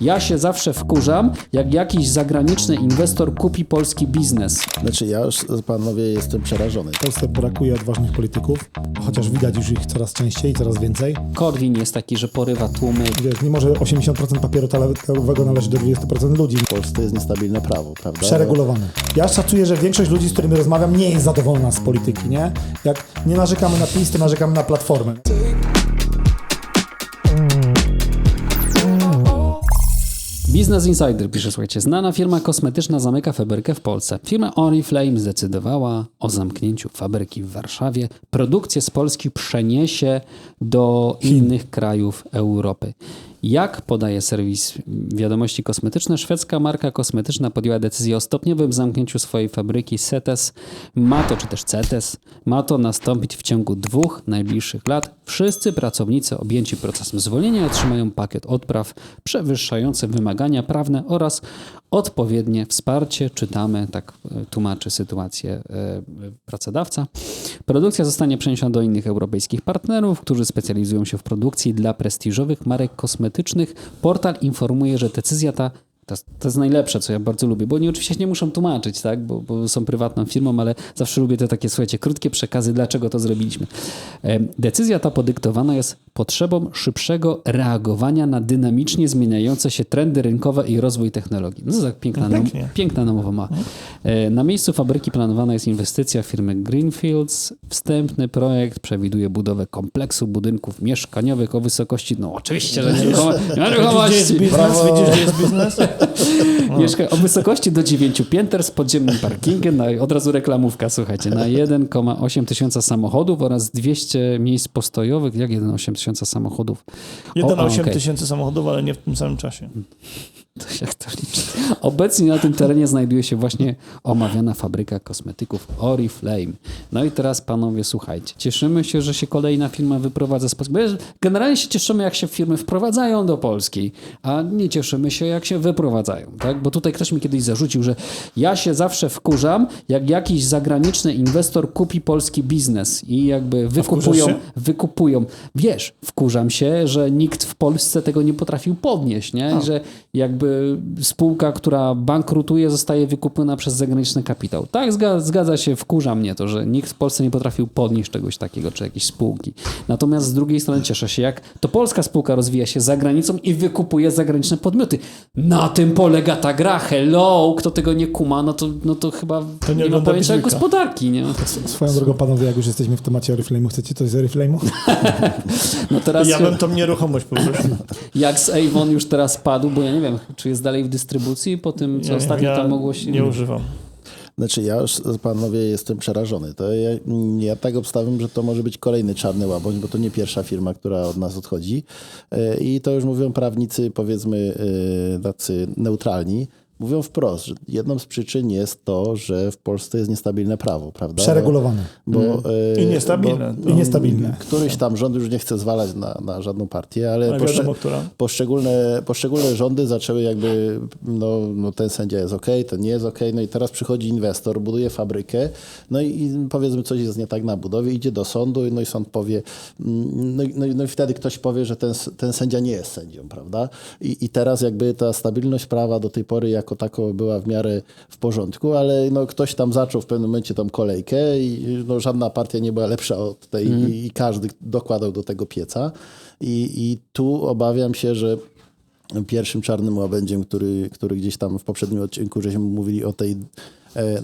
Ja się zawsze wkurzam, jak jakiś zagraniczny inwestor kupi polski biznes. Znaczy ja już, panowie, jestem przerażony. W Polsce brakuje odważnych polityków, chociaż widać już ich coraz częściej, coraz więcej. Korwin jest taki, że porywa tłumy. Wiesz, mimo, że 80% papieru toaletowego należy do 20% ludzi, W Polsce jest niestabilne prawo, prawda? przeregulowane. Ja szacuję, że większość ludzi, z którymi rozmawiam, nie jest zadowolona z polityki, nie? Jak nie narzekamy na PiS, to narzekamy na Platformę. Business Insider pisze, słuchajcie, znana firma kosmetyczna zamyka fabrykę w Polsce. Firma Oriflame zdecydowała o zamknięciu fabryki w Warszawie. Produkcję z Polski przeniesie do innych krajów Europy. Jak podaje serwis Wiadomości Kosmetyczne, szwedzka marka kosmetyczna podjęła decyzję o stopniowym zamknięciu swojej fabryki CETES. Ma to, czy też CETES, ma to nastąpić w ciągu dwóch najbliższych lat. Wszyscy pracownicy objęci procesem zwolnienia otrzymają pakiet odpraw przewyższający wymagania prawne oraz odpowiednie wsparcie. Czytamy, tak e, tłumaczy sytuację e, pracodawca. Produkcja zostanie przeniesiona do innych europejskich partnerów, którzy specjalizują się w produkcji dla prestiżowych marek kosmetycznych. Portal informuje, że decyzja ta to, jest- to jest najlepsze, co ja bardzo lubię, bo oni oczywiście nie muszą tłumaczyć, tak? bo, bo są prywatną firmą, ale zawsze lubię te takie, słuchajcie, krótkie przekazy, dlaczego to zrobiliśmy. Decyzja ta podyktowana jest potrzebą szybszego reagowania na dynamicznie zmieniające się trendy rynkowe i rozwój technologii. No to tak piękna, No nam, pięknie. piękna namowa ma. E, Na miejscu fabryki planowana jest inwestycja firmy Greenfields. Wstępny projekt przewiduje budowę kompleksu budynków mieszkaniowych o wysokości, no oczywiście, że gdzie jest nieruchomości. biznes? Widzisz, gdzie jest biznes? Mieszka o wysokości do 9 pięter z podziemnym parkingiem, na, od razu reklamówka, słuchajcie, na 1,8 tysiąca samochodów oraz 200 miejsc postojowych. Jak 1,8 tysiąca samochodów? O, 1,8 okej. tysięcy samochodów, ale nie w tym samym czasie. To się to liczy. Obecnie na tym terenie znajduje się właśnie omawiana fabryka kosmetyków Oriflame. No i teraz panowie, słuchajcie, cieszymy się, że się kolejna firma wyprowadza z Polski. Generalnie się cieszymy, jak się firmy wprowadzają do Polski, a nie cieszymy się, jak się wyprowadzają. Tak? Bo tutaj ktoś mi kiedyś zarzucił, że ja się zawsze wkurzam, jak jakiś zagraniczny inwestor kupi polski biznes i jakby wykupują, wykupują. Wiesz, wkurzam się, że nikt w Polsce tego nie potrafił podnieść, nie? I że jakby spółka, która bankrutuje, zostaje wykupiona przez zagraniczny kapitał. Tak, zga- zgadza się, wkurza mnie to, że nikt w Polsce nie potrafił podnieść czegoś takiego, czy jakiejś spółki. Natomiast z drugiej strony cieszę się, jak to polska spółka rozwija się za granicą i wykupuje zagraniczne podmioty. Na tym polega ta gra. Hello! Kto tego nie kuma, no to, no to chyba nie nie, ma pojęcia gospodarki, nie? Swoją drogą, panowie, jak już jesteśmy w temacie Oriflame'u, chcecie coś z Oriflame'u? No teraz Ja bym tą nieruchomość poprosił. jak z Avon już teraz padł, bo ja nie wiem, czy jest dalej w dystrybucji po tym, co ostatnio ja tam mogło się... nie używam. Znaczy ja już, panowie, jestem przerażony. To ja, ja tak obstawiam, że to może być kolejny czarny łaboń, bo to nie pierwsza firma, która od nas odchodzi. E, I to już mówią prawnicy, powiedzmy, e, tacy neutralni. Mówią wprost, że jedną z przyczyn jest to, że w Polsce jest niestabilne prawo, prawda? Przeregulowane. Bo, e, I niestabilne. bo I niestabilne. Któryś tam rząd już nie chce zwalać na, na żadną partię, ale wiadomo, która. poszczególne, poszczególne rządy zaczęły jakby, no, no ten sędzia jest ok, ten nie jest ok, no i teraz przychodzi inwestor, buduje fabrykę, no i, i powiedzmy coś jest nie tak na budowie, idzie do sądu, no i sąd powie, mm, no, i- no, no i wtedy ktoś powie, że ten, ten sędzia nie jest sędzią, prawda? I, I teraz jakby ta stabilność prawa do tej pory jako tako była w miarę w porządku, ale no, ktoś tam zaczął w pewnym momencie tą kolejkę i no, żadna partia nie była lepsza od tej i, i każdy dokładał do tego pieca. I, I tu obawiam się, że pierwszym czarnym łabędziem, który, który gdzieś tam w poprzednim odcinku żeśmy mówili o tej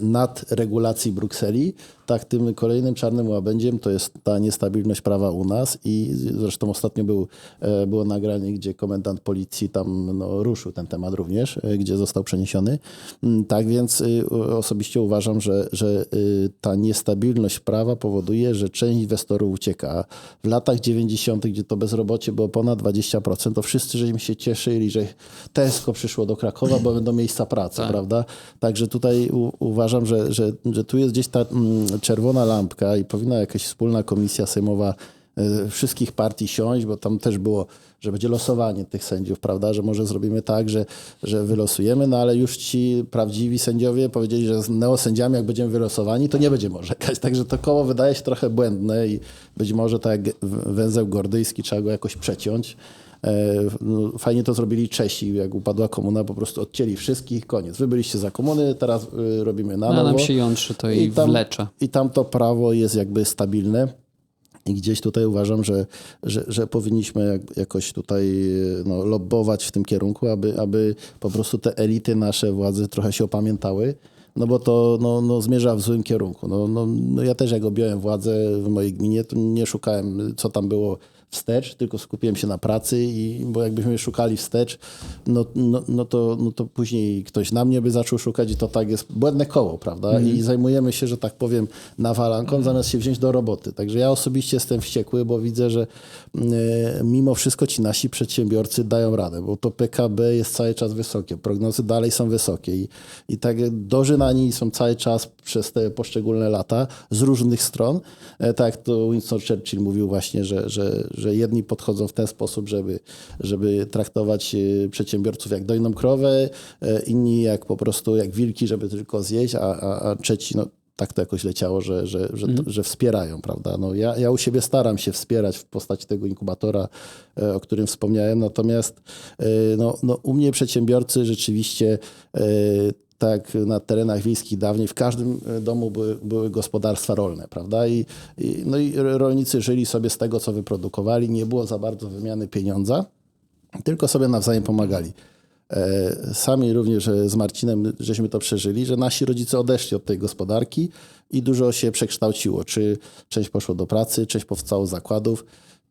nadregulacji Brukseli, tak tym kolejnym czarnym łabędziem to jest ta niestabilność prawa u nas i zresztą ostatnio był, e, było nagranie, gdzie komendant policji tam no, ruszył ten temat również, e, gdzie został przeniesiony. Mm, Tak więc y, osobiście uważam, że, że y, ta niestabilność prawa powoduje, że część inwestorów ucieka. W latach 90., gdzie to bezrobocie było ponad 20%, to wszyscy żeśmy się cieszyli, że Tesco przyszło do Krakowa, bo będą miejsca pracy, prawda? Także tutaj uważam, że, że, że tu jest gdzieś ta mm, czerwona lampka i powinna jakaś wspólna komisja sejmowa e, wszystkich partii siąść, bo tam też było, że będzie losowanie tych sędziów, prawda? Że może zrobimy tak, że, że wylosujemy, no ale już ci prawdziwi sędziowie powiedzieli, że z neosędziami jak będziemy wylosowani, to nie będziemy orzekać. Także to koło wydaje się trochę błędne i być może tak jak węzeł gordyjski trzeba go jakoś przeciąć. E, no, fajnie to zrobili Czesi, jak upadła komuna, po prostu odcięli wszystkich, koniec. Wy byliście za komuny, teraz y, robimy na A nowo. nam się jątrzy to i, tam, wlecze. I tam to prawo jest jakby stabilne. I gdzieś tutaj uważam, że, że, że powinniśmy jak, jakoś tutaj no, lobbować w tym kierunku, aby, aby po prostu te elity nasze władzy trochę się opamiętały. No bo to no, no, zmierza w złym kierunku. No, no, no ja też jak objąłem władzę w mojej gminie, to nie szukałem, co tam było wstecz, tylko skupiłem się na pracy, i, bo jakbyśmy szukali wstecz, no, no, no, to, no to później ktoś na mnie by zaczął szukać i to tak jest błędne koło, prawda? I zajmujemy się, że tak powiem, nawalanką, zamiast się wziąć do roboty. Także ja osobiście jestem wściekły, bo widzę, że e, mimo wszystko ci nasi przedsiębiorcy dają radę, bo to PKB jest cały czas wysokie, prognozy dalej są wysokie i, i tak dożynani są cały czas przez te poszczególne lata z różnych stron. E, tak to Winston Churchill mówił właśnie, że, że, że jedni podchodzą w ten sposób, żeby, żeby traktować e, przedsiębiorców jak dojną krowę, e, inni jak po prostu jak wilki, żeby tylko zjeść, a, a, a trzeci no, tak to jakoś leciało, że, że, że, to, że wspierają, prawda? No ja, ja u siebie staram się wspierać w postaci tego inkubatora, e, o którym wspomniałem, natomiast no, no, u mnie przedsiębiorcy rzeczywiście tak na terenach wiejskich dawniej w każdym e, domu były, były gospodarstwa rolne, prawda? I, i, no i rolnicy żyli sobie z tego, co wyprodukowali, nie było za bardzo wymiany pieniądza, tylko sobie nawzajem pomagali. E, Sami również e, z Marcinem żeśmy to przeżyli, że nasi rodzice odeszli od tej gospodarki i dużo się przekształciło. Czy część poszło do pracy, część powstało z zakładów,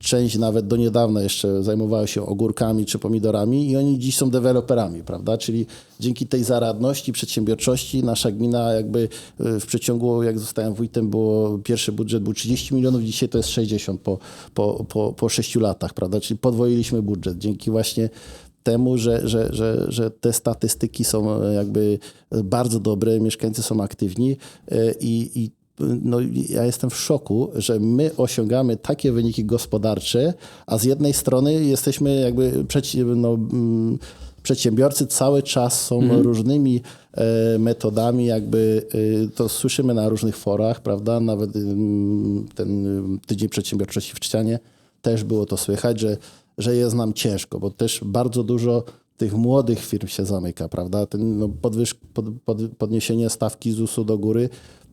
część nawet do niedawna jeszcze zajmowała się ogórkami czy pomidorami i oni dziś są deweloperami, prawda? Czyli dzięki tej zaradności, przedsiębiorczości nasza gmina jakby e, w przeciągu, jak zostałem wójtem, było pierwszy budżet był 30 milionów, dzisiaj to jest 60 po, po, po, po 6 latach, prawda? Czyli podwoiliśmy budżet dzięki właśnie temu, że, że, że, że te statystyki są e, jakby bardzo dobre, mieszkańcy są aktywni e, i, i no, ja jestem w szoku, że my osiągamy takie wyniki gospodarcze, a z jednej strony jesteśmy jakby przeci, no, mm, przedsiębiorcy cały czas są różnymi e, metodami, jakby e, to słyszymy na różnych forach, prawda? Nawet mm, ten mm, tydzień przedsiębiorczości w Czcianie też było to słychać, że, że jest nam ciężko, bo też bardzo dużo tych młodych firm się zamyka, prawda? Ten, no, podwyż, pod, pod, podniesienie stawki ZUS-u do góry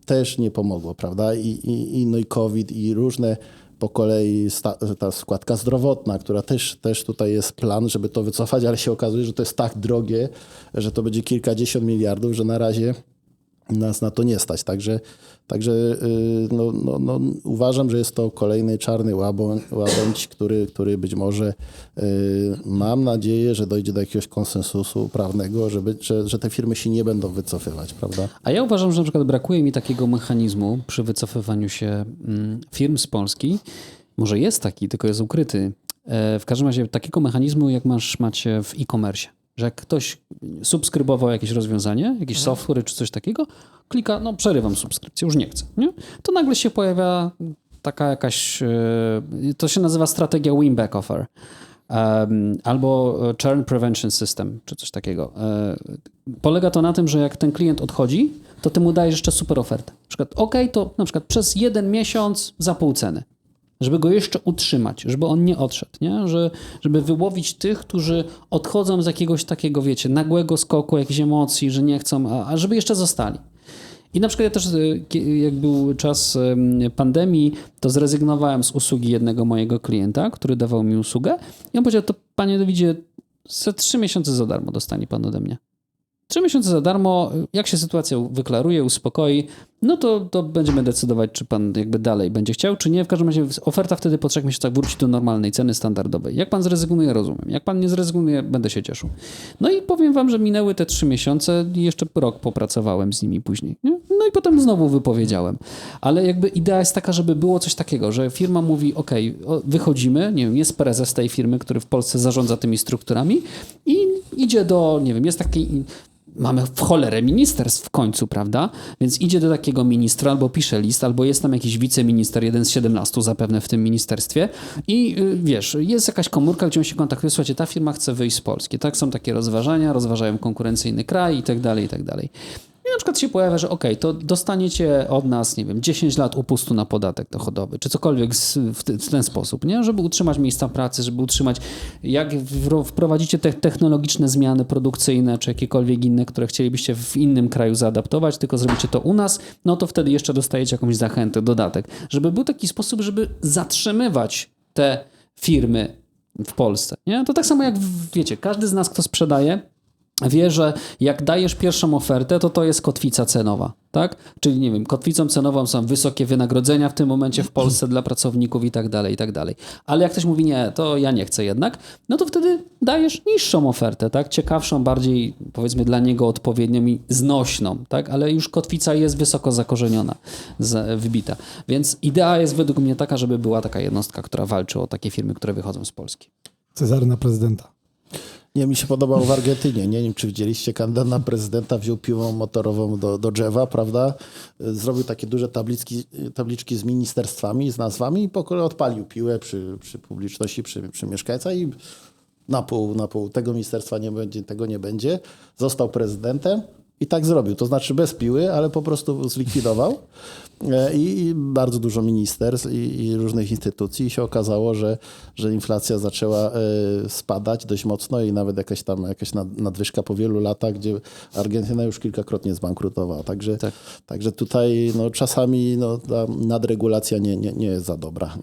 też nie pomogło, prawda? I, i, i, no i COVID i różne po kolei sta, ta składka zdrowotna, która też, też tutaj jest plan, żeby to wycofać, ale się okazuje, że to jest tak drogie, że to będzie kilkadziesiąt miliardów, że na razie nas na to nie stać. Także, także yy, no, no, no, uważam, że jest to kolejny czarny łabędź, który, który być może yy, mam nadzieję, że dojdzie do jakiegoś konsensusu prawnego, żeby, że, że te firmy się nie będą wycofywać, prawda? A ja uważam, że na przykład brakuje mi takiego mechanizmu przy wycofywaniu się mm, firm z Polski. Może jest taki, tylko jest ukryty. E, W każdym razie takiego mechanizmu, jak masz, macie w e-commerce. Że jak ktoś subskrybował jakieś rozwiązanie, jakiś software czy coś takiego, klika, no przerywam subskrypcję, już nie chcę. Nie? To nagle się pojawia taka jakaś, e, to się nazywa strategia win-back offer. Albo churn prevention system, czy coś takiego. E, Polega to na tym, że jak ten klient odchodzi, to ty mu dajesz jeszcze super ofertę. Na przykład, ok, to na przykład przez jeden miesiąc za pół ceny. Żeby go jeszcze utrzymać, żeby on nie odszedł, nie? Że, żeby wyłowić tych, którzy odchodzą z jakiegoś takiego, wiecie, nagłego skoku, jakichś emocji, że nie chcą, a, a żeby jeszcze zostali. I na przykład ja też, y, jak był czas em, pandemii, to zrezygnowałem z usługi jednego mojego klienta, który dawał mi usługę i on powiedział, to panie Dawidzie, za trzy miesiące za darmo dostanie pan ode mnie. Trzy miesiące za darmo, jak się sytuacja wyklaruje, uspokoi, no to, to będziemy decydować, czy pan jakby dalej będzie chciał, czy nie. W każdym razie oferta wtedy po trzech miesiącach wróci do normalnej ceny standardowej. Jak pan zrezygnuje, rozumiem. Jak pan nie zrezygnuje, będę się cieszył. No i powiem wam, że minęły te trzy miesiące i jeszcze rok popracowałem z nimi później. Nie? No i potem znowu wypowiedziałem. Ale jakby idea jest taka, żeby było coś takiego, że firma mówi, ok, wychodzimy, nie wiem, jest prezes tej firmy, który w Polsce zarządza tymi strukturami i idzie do, nie wiem, jest taki mamy w cholerę ministerstw w końcu, prawda? Więc idzie do takiego ministra, albo pisze list, albo jest tam jakiś wiceminister, jeden z 17 zapewne w tym ministerstwie i y, wiesz, jest jakaś komórka, gdzie on się kontaktuje, słuchajcie, ta firma chce wyjść z Polski, tak? Są takie rozważania, rozważają konkurencyjny kraj i tak dalej, i tak dalej. Na przykład się pojawia, że okej, to dostaniecie od nas, nie wiem, 10 lat upustu na podatek dochodowy, czy cokolwiek w, ten sposób, nie? Żeby utrzymać miejsca pracy, żeby utrzymać, jak wprowadzicie te technologiczne zmiany produkcyjne, czy jakiekolwiek inne, które chcielibyście w innym kraju zaadaptować, tylko zrobicie to u nas, no to wtedy jeszcze dostajecie jakąś zachętę, dodatek. Żeby był taki sposób, żeby zatrzymywać te firmy w Polsce. Nie? To tak samo jak, wiecie, każdy z nas, kto sprzedaje, wie, że jak dajesz pierwszą ofertę, to to jest kotwica cenowa, tak? Czyli, nie wiem, kotwicą cenową są wysokie wynagrodzenia w tym momencie w Polsce dla pracowników i tak dalej, i tak dalej. Ale jak ktoś mówi, nie, to ja nie chcę jednak, no to wtedy dajesz niższą ofertę, tak? Ciekawszą, bardziej, powiedzmy, dla niego odpowiednią i znośną, tak? Ale już kotwica jest wysoko zakorzeniona, wybita. Więc idea jest według mnie taka, żeby była taka jednostka, która walczy o takie firmy, które wychodzą z Polski. Cezary na prezydenta. Nie, mi się podobał w Argentynie. Nie wiem, czy widzieliście, kandydat na prezydenta wziął piłą motorową do, do drzewa, prawda? Zrobił takie duże tabliczki, tabliczki z ministerstwami, z nazwami i po kolei odpalił piłę przy, przy publiczności, przy, przy mieszkańca i na pół, na pół tego ministerstwa nie będzie, tego nie będzie. Został prezydentem i tak zrobił. To znaczy bez piły, ale po prostu zlikwidował. E, I, bardzo dużo ministerstw i, różnych instytucji i się okazało, że, że inflacja zaczęła e, spadać dość mocno i nawet jakaś tam jakaś nad- nadwyżka po wielu latach, gdzie Argentyna już kilkakrotnie zbankrutowała. Także, Tak. także tutaj no, czasami no, ta nadregulacja nie, nie, nie jest za dobra.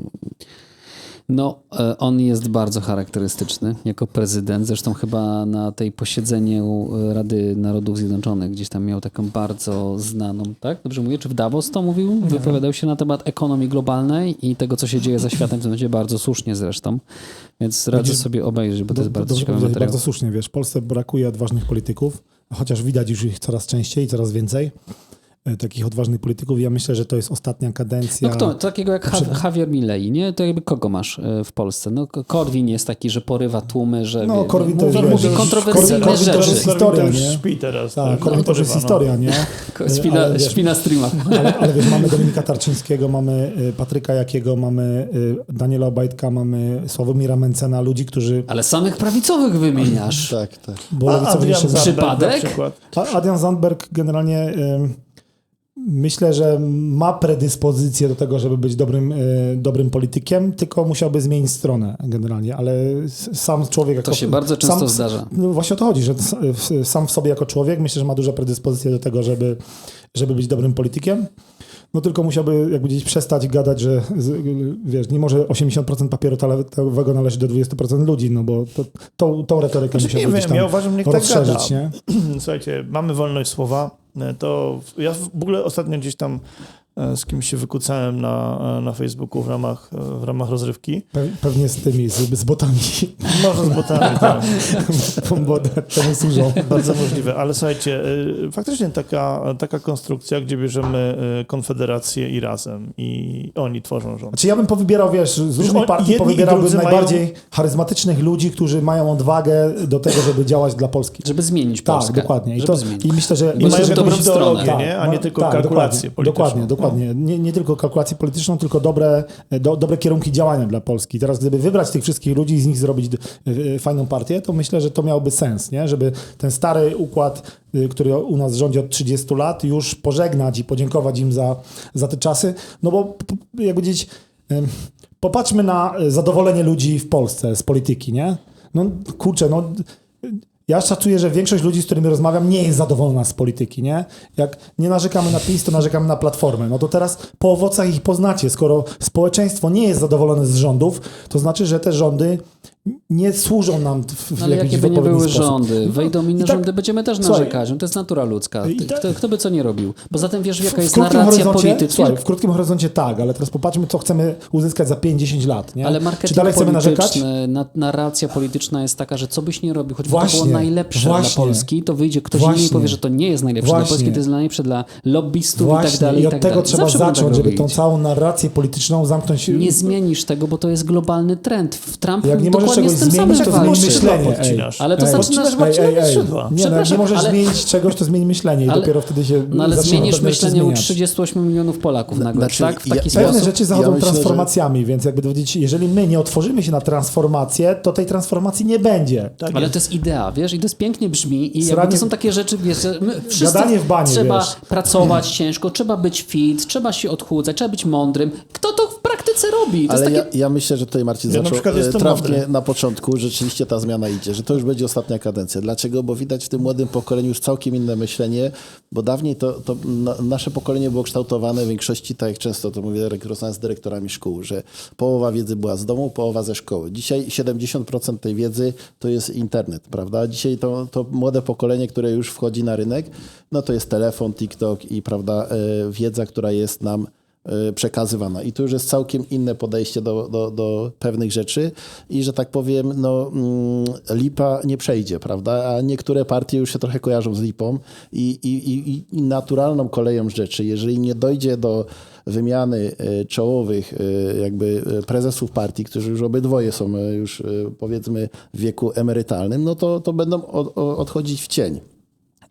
No, e, on jest bardzo charakterystyczny jako prezydent. Zresztą chyba na tej posiedzeniu e, Rady Narodów Zjednoczonych gdzieś tam miał taką bardzo znaną, tak? Dobrze mówię? Czy w Davos to mówił? Wypowiadał się na temat ekonomii globalnej i tego, co się dzieje za światem w tym momencie, bardzo słusznie zresztą. Więc radzę sobie obejrzeć, bo to jest Do- bardzo dobrze ciekawy materiał. Bardzo słusznie, wiesz, w Polsce brakuje odważnych polityków, chociaż widać już ich coraz częściej, coraz więcej takich odważnych polityków. Ja myślę, że to jest ostatnia kadencja. No kto? Takiego jak Ha- Javier Milei, nie? To jakby kogo masz e, w Polsce? No Korwin jest taki, że porywa tłumy, że No, wie- Korwin to mówi, już, mówi wiesz, kontrowersyjne Korwin to rzeczy. jest historia, Korwin to już nie? śpi teraz. Tak, no, Korwin to już jest no. historia, nie? Śpi na, Ale wiesz, śpi na streamach. Ale, ale wiesz, mamy Dominika Tarczyńskiego, mamy y, Patryka Jakiego, mamy Daniela Obajtka, mamy Sławomira Mencena, ludzi, którzy... Ale samych prawicowych wymieniasz. Tak, tak. Bo A Adrian Zandberg Przypadek? na przykład. A- Adrian Zandberg generalnie y, myślę, że ma predyspozycję do tego, żeby być dobrym, y, dobrym politykiem, tylko musiałby zmienić stronę generalnie, ale sam człowiek jako... To się bardzo często sam, zdarza. No właśnie o to chodzi, że w- sam w sobie jako człowiek myślę, że ma duże predyspozycje do tego, żeby, żeby być dobrym politykiem. No tylko musiałby jakby gdzieś przestać gadać, że wiesz, nie może 80% papieru toaletowego należy do 20% ludzi, no bo to, tą, tą retorykę Znaczy, nie musiałby gdzieś wiem, tam ja uważam, niech tak gada. nie? Słuchajcie, mamy wolność słowa. E, To ja w ogóle ostatnio gdzieś tam z kimś się wykucałem na, e, na Facebooku w ramach, e, w ramach rozrywki. Pe- Pewnie z tymi, z, z botami, Może z botami, tak. bo temu służą. Bardzo możliwe, ale słuchajcie, faktycznie taka, taka konstrukcja, gdzie bierzemy Konfederację i Razem i oni tworzą rząd. Znaczy ja bym powybierał, wiesz, z różnych partii powybierałbym drudzy mają- najbardziej charyzmatycznych ludzi, którzy mają odwagę do tego, żeby działać dla Polski. Żeby zmienić Tak, Polskę. dokładnie. I, to, zmienić. I myślę, że... I myślę, mają że dobrą to- stronę. ideologię, nie? A nie tylko kalkulację dokładnie, polityczną. Dokładnie, dokładnie. Nie, nie tylko kalkulację polityczną, tylko dobre, do, dobre kierunki działania dla Polski. Teraz gdyby wybrać tych wszystkich ludzi i z nich zrobić y, y, fajną partię, to myślę, że to miałoby sens, nie? Żeby ten stary układ, y, który u nas rządzi od 30 lat, już pożegnać i podziękować im za, za te czasy. No bo jak powiedzieć... Popatrzmy na zadowolenie ludzi w Polsce z polityki, nie? No kurczę, no ja szacuję, że większość ludzi, z którymi rozmawiam, nie jest zadowolona z polityki, nie? Jak nie narzekamy na PiS, to narzekamy na Platformę. No to teraz po owocach ich poznacie. Skoro społeczeństwo nie jest zadowolone z rządów, to znaczy, że te rządy nie służą nam w, No, ale jakie by nie były sposób. rządy, wejdą inne I tak- rządy, będziemy też narzekać. No to jest natura ludzka. I tak- Kto, kto by co nie robił? Poza tym wiesz, jaka W jest narracja polityczna. w krótkim horyzoncie tak, ale teraz popatrzmy, co chcemy uzyskać za 5-10 lat, nie? Ale Czy marketing dalej chcemy narzekać? na, narracja polityczna jest taka, że co byś nie robił, choćby to Właśnie, było najlepsze właśnie. dla Polski, to wyjdzie ktoś inny i Właśnie. powie, że to nie jest najlepsze dla Właśnie. Polski, to jest najlepsze dla lobbystów i tak Właśnie, dalej. i i od tak tego dalej. trzeba Zawsze będą zacząć, tak żeby tą całą narrację polityczną zamknąć Nie zmienisz tego, bo to jest globalny trend. W- Trump Jak nie możesz dokładnie czegoś z tym zmienić, samym to zmień walczy. myślenie. Ej. Ale to Ej, zaczynasz walczyć ej, skrzydła. Nie, no, jak nie możesz ale- zmienić czegoś, to zmień myślenie i Ale- dopiero wtedy się No ale zmienisz myślenie u zmieniać. 38 milionów Polaków nagle, Znaczy, tak? W ja- taki Pewne Pewne sposób. rzeczy zachodzą Ja myślę, że- transformacjami, więc jakby dowiedzieć, jeżeli my nie otworzymy się na transformację, to tej transformacji nie będzie. Tak Ale jest. to jest idea, wiesz, i to jest pięknie brzmi i Sranie- to są takie rzeczy, wiesz, że my wszyscy Gadanie w banie, trzeba wiesz. pracować ciężko, trzeba być fit, trzeba się odchudzać, trzeba być mądrym. Kto praktyce robi? To Ale jest ja, takie... ja myślę, że tutaj Marcin Ja na zaczął przykład e, trafnie mądry. na początku, rzeczywiście ta zmiana idzie, że to już będzie ostatnia kadencja. Dlaczego? Bo widać w tym młodym pokoleniu już całkiem inne myślenie, bo dawniej to, to na, nasze pokolenie było kształtowane w większości, tak jak często to mówię, rozmawiam z dyrektorami szkół, że połowa wiedzy była z domu, połowa ze szkoły. Dzisiaj 70% tej wiedzy to jest internet, prawda? Dzisiaj to, to młode pokolenie, które już wchodzi na rynek, no to jest telefon, TikTok i prawda, e, wiedza, która jest nam przekazywana. I tu już jest całkiem inne podejście do, do, do pewnych rzeczy i że tak powiem, no, mm, lipa nie przejdzie, prawda? A niektóre partie już się trochę kojarzą z lipą i, i, i, naturalną koleją rzeczy, jeżeli nie dojdzie do wymiany y, czołowych y, jakby y, prezesów partii, którzy już obydwoje są y, już y, powiedzmy w wieku emerytalnym, no to, to będą odchodzić w cień.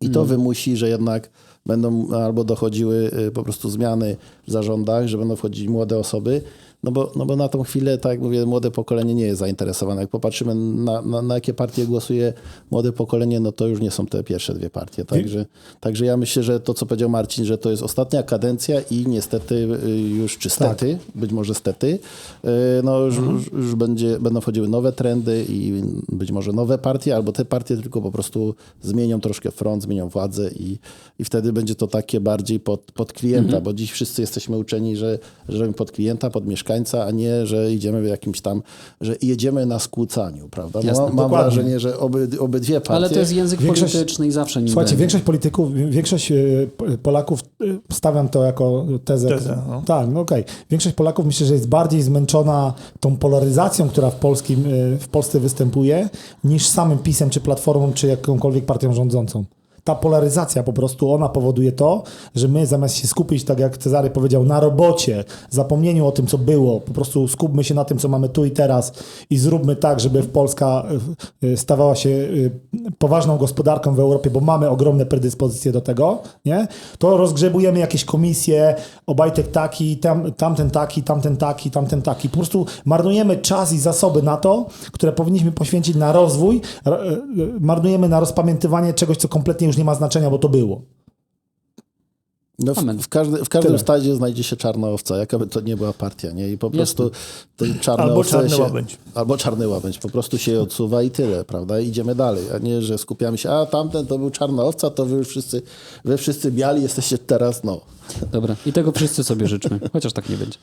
I to wymusi, że jednak będą albo dochodziły y, po prostu zmiany w zarządach, że będą wchodzić młode osoby, no bo, no bo na tą chwilę, tak jak mówię, młode pokolenie nie jest zainteresowane. Jak popatrzymy na, na, na jakie partie głosuje młode pokolenie, no to już nie są te pierwsze dwie partie. Także, także ja myślę, że to, co powiedział Marcin, że to jest ostatnia kadencja i niestety y, już, czy stety, być może stety, y, no już, już, już będzie, będą wchodziły nowe trendy i być może nowe partie, albo te partie tylko po prostu zmienią troszkę front, zmienią władzę i, i wtedy będzie to takie bardziej pod, pod klienta, bo dziś wszyscy jesteśmy uczeni, że, że robimy pod klienta, pod mieszkańca, a nie, że idziemy w jakimś tam, że jedziemy na skłócaniu, prawda? No, Jasne, mam dokładnie. wrażenie, że oby, obydwie partie... Ale to jest język Większość- polityczny i zawsze nim Słuchajcie, będzie. większość polityków, większość e, Polaków, e, stawiam to jako tezę. Tezę, no. Tak, no okej. Większość Polaków myślę, że jest bardziej zmęczona tą polaryzacją, która w, polskim, e, w Polsce występuje, niż samym PiSem, czy Platformą, czy jakąkolwiek partią rządzącą. Ta polaryzacja po prostu, ona powoduje to, że my zamiast się skupić, tak jak Cezary powiedział, na robocie, zapomnieniu o tym, co było, po prostu skupmy się na tym, co mamy tu i teraz i zróbmy tak, żeby Polska e, e, stawała się e, poważną gospodarką w Europie, bo mamy ogromne predyspozycje do tego, nie? To rozgrzebujemy jakieś komisje, Obajtek taki, tam, tamten taki, tamten taki, tamten taki. Po prostu marnujemy czas i zasoby na to, które powinniśmy poświęcić na rozwój, marnujemy na rozpamiętywanie czegoś, co kompletnie już nie ma znaczenia, bo to było. No w, w, każdy, w każdym Tyle. stadzie znajdzie się czarna owca, jaka by to nie była partia, nie? I po prostu ten czarny Albo czarny się, łabędź. Albo czarny łabędź, po prostu się odsuwa i tyle, prawda? I idziemy dalej, a nie, że skupiamy się, a tamten to był czarna owca, to wy już wszyscy, wy wszyscy biali jesteście teraz, no. Dobra, i tego wszyscy sobie życzmy, chociaż tak nie będzie.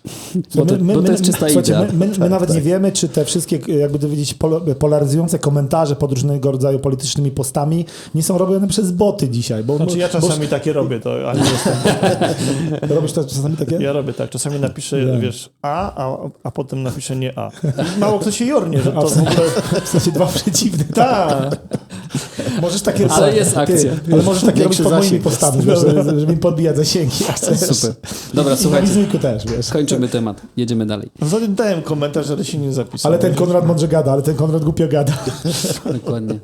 Bo to, bo to jest czysta słuchajcie, idea. my, my, my nawet nie wiemy, czy te wszystkie, jakby dowiedzieć, pol- polaryzujące komentarze pod różnego rodzaju politycznymi postami nie są robione przez boty dzisiaj. Bo, Znaczy ja bo, czasami takie robię, to ale nie jestem. Robisz to czasami takie? Ja robię tak. Czasami napiszę, Nie. wiesz, A, a, a potem napiszę nie A. Mało kto się jornie, że A to w w ogóle... W sensie dwa przeciwne. Tak. Możesz takie Ale jest ty, akcja. ale możesz takie robić pod moimi postami, wiesz, żeby, żeby im podbijać zasięgi. Super. Dobra, I na też, wiesz. kończymy temat. Jedziemy dalej. Zatem dałem komentarz, ale się nie zapisałem. Ale ten Konrad mądrze gada, ale ten Konrad głupio gada. Dokładnie.